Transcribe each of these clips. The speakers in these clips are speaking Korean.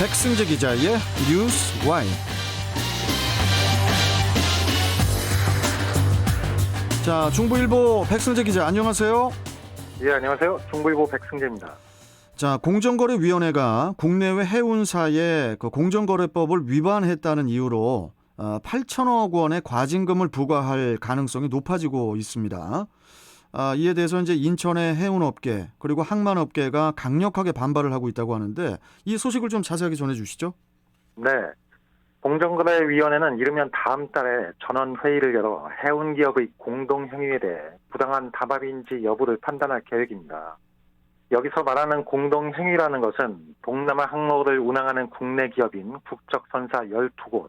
백승재 기자의 뉴스 와인. 자, 중부일보 백승재 기자 안녕하세요. 예, 안녕하세요. 중부일보 백승재입니다. 자, 공정거래위원회가 국내외 해운사의 그 공정거래법을 위반했다는 이유로 어, 8천억 원의 과징금을 부과할 가능성이 높아지고 있습니다. 아, 이에 대해서 이제 인천의 해운업계 그리고 항만업계가 강력하게 반발을 하고 있다고 하는데 이 소식을 좀 자세하게 전해주시죠. 네. 공정거래위원회는 이르면 다음 달에 전원 회의를 열어 해운 기업의 공동 행위에 대해 부당한 담합인지 여부를 판단할 계획입니다. 여기서 말하는 공동 행위라는 것은 동남아 항로를 운항하는 국내 기업인 국적 선사 12곳,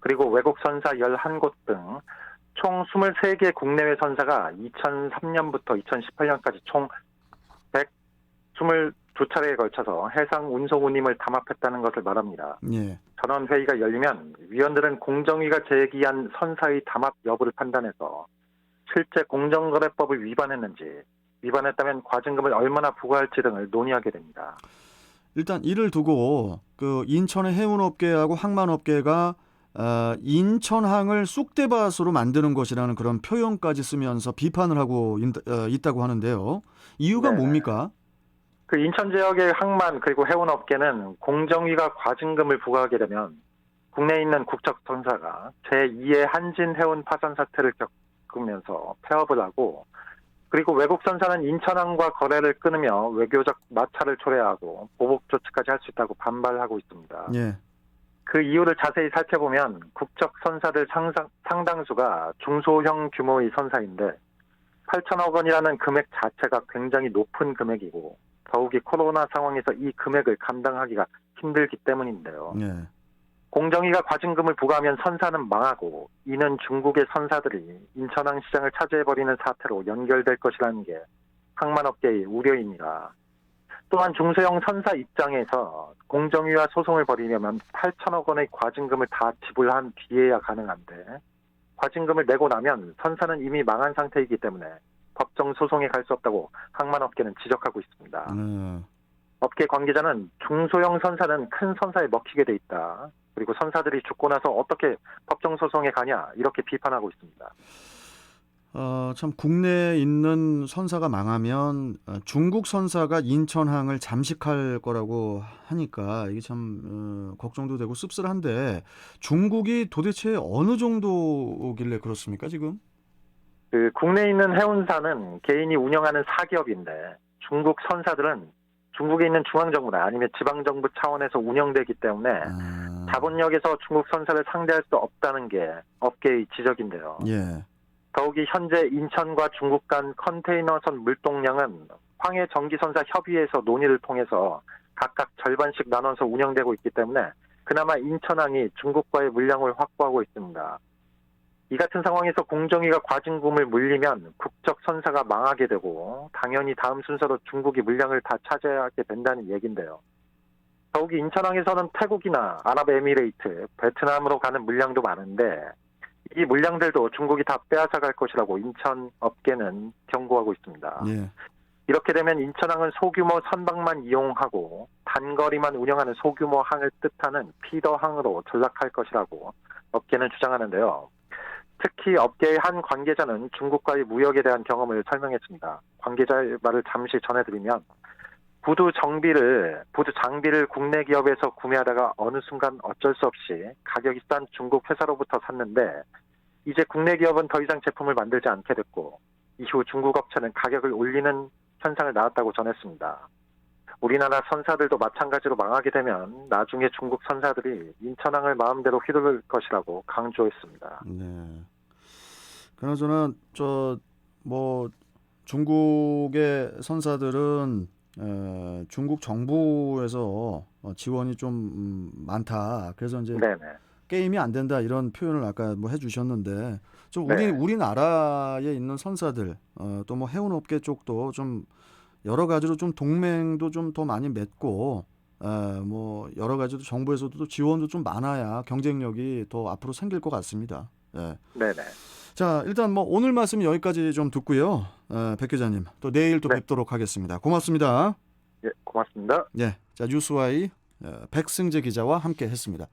그리고 외국 선사 11곳 등 총 23개 국내외 선사가 2003년부터 2018년까지 총 122차례에 걸쳐서 해상 운송 운임을 담합했다는 것을 말합니다. 예. 전원 회의가 열리면 위원들은 공정위가 제기한 선사의 담합 여부를 판단해서 실제 공정거래법을 위반했는지 위반했다면 과징금을 얼마나 부과할지 등을 논의하게 됩니다. 일단 이를 두고 그 인천의 해운업계하고 항만업계가 어, 인천항을 쑥대밭으로 만드는 것이라는 그런 표현까지 쓰면서 비판을 하고 있, 어, 있다고 하는데요. 이유가 네. 뭡니까? 그 인천 지역의 항만 그리고 해운 업계는 공정위가 과징금을 부과하게 되면 국내에 있는 국적 선사가 제2의 한진 해운 파산 사태를 겪으면서 폐업을 하고 그리고 외국 선사는 인천항과 거래를 끊으며 외교적 마찰을 초래하고 보복 조치까지 할 수 있다고 반발하고 있습니다. 예. 그 이유를 자세히 살펴보면 국적 선사들 상상, 상당수가 중소형 규모의 선사인데 8천억 원이라는 금액 자체가 굉장히 높은 금액이고 더욱이 코로나 상황에서 이 금액을 감당하기가 힘들기 때문인데요. 예. 공정위가 과징금을 부과하면 선사는 망하고 이는 중국의 선사들이 인천항 시장을 차지해버리는 사태로 연결될 것이라는 게 항만업계의 우려입니다. 또한 중소형 선사 입장에서 공정위와 소송을 벌이려면 8천억 원의 과징금을 다 지불한 뒤에야 가능한데 과징금을 내고 나면 선사는 이미 망한 상태이기 때문에 법정 소송에 갈 수 없다고 항만업계는 지적하고 있습니다. 네. 업계 관계자는 중소형 선사는 큰 선사에 먹히게 돼 있다. 그리고 선사들이 죽고 나서 어떻게 법정 소송에 가냐 이렇게 비판하고 있습니다. 어, 참 국내에 있는 선사가 망하면 어, 중국 선사가 인천항을 잠식할 거라고 하니까 이게 참 어, 걱정도 되고 씁쓸한데 중국이 도대체 어느 정도길래 그렇습니까 지금? 그 국내에 있는 해운사는 개인이 운영하는 사기업인데 중국 선사들은 중국에 있는 중앙정부나 아니면 지방정부 차원에서 운영되기 때문에 아, 자본력에서 중국 선사를 상대할 수 없다는 게 업계의 지적인데요. 예. 더욱이 현재 인천과 중국 간 컨테이너선 물동량은 황해 전기선사 협의회에서 논의를 통해서 각각 절반씩 나눠서 운영되고 있기 때문에 그나마 인천항이 중국과의 물량을 확보하고 있습니다. 이 같은 상황에서 공정위가 과징금을 물리면 국적 선사가 망하게 되고 당연히 다음 순서로 중국이 물량을 다 차지하게 된다는 얘긴데요. 더욱이 인천항에서는 태국이나 아랍에미레이트, 베트남으로 가는 물량도 많은데 이 물량들도 중국이 다 빼앗아갈 것이라고 인천 업계는 경고하고 있습니다. 예. 이렇게 되면 인천항은 소규모 선박만 이용하고 단거리만 운영하는 소규모 항을 뜻하는 피더항으로 전락할 것이라고 업계는 주장하는데요. 특히 업계의 한 관계자는 중국과의 무역에 대한 경험을 설명했습니다. 관계자의 말을 잠시 전해드리면 부두 정비를 부두 장비를 국내 기업에서 구매하다가 어느 순간 어쩔 수 없이 가격이 싼 중국 회사로부터 샀는데 이제 국내 기업은 더 이상 제품을 만들지 않게 됐고 이후 중국 업체는 가격을 올리는 현상을 나왔다고 전했습니다. 우리나라 선사들도 마찬가지로 망하게 되면 나중에 중국 선사들이 인천항을 마음대로 휘두를 것이라고 강조했습니다. 네. 그나저나 저 뭐 중국의 선사들은 에, 중국 정부에서 어, 지원이 좀 음, 많다. 그래서 이제 네네. 게임이 안 된다 이런 표현을 아까 뭐 해주셨는데 좀 우리 네. 우리나라에 있는 선사들 어, 또 뭐 해운업계 쪽도 좀 여러 가지로 좀 동맹도 좀 더 많이 맺고 에, 뭐 여러 가지로 정부에서도 또 지원도 좀 많아야 경쟁력이 더 앞으로 생길 것 같습니다. 예. 네네. 자 일단 뭐 오늘 말씀 여기까지 좀 듣고요. 에, 백 기자님 또 내일 또 네. 뵙도록 하겠습니다. 고맙습니다. 예, 고맙습니다. 예, 자 뉴스와이 어, 백승재 기자와 함께했습니다.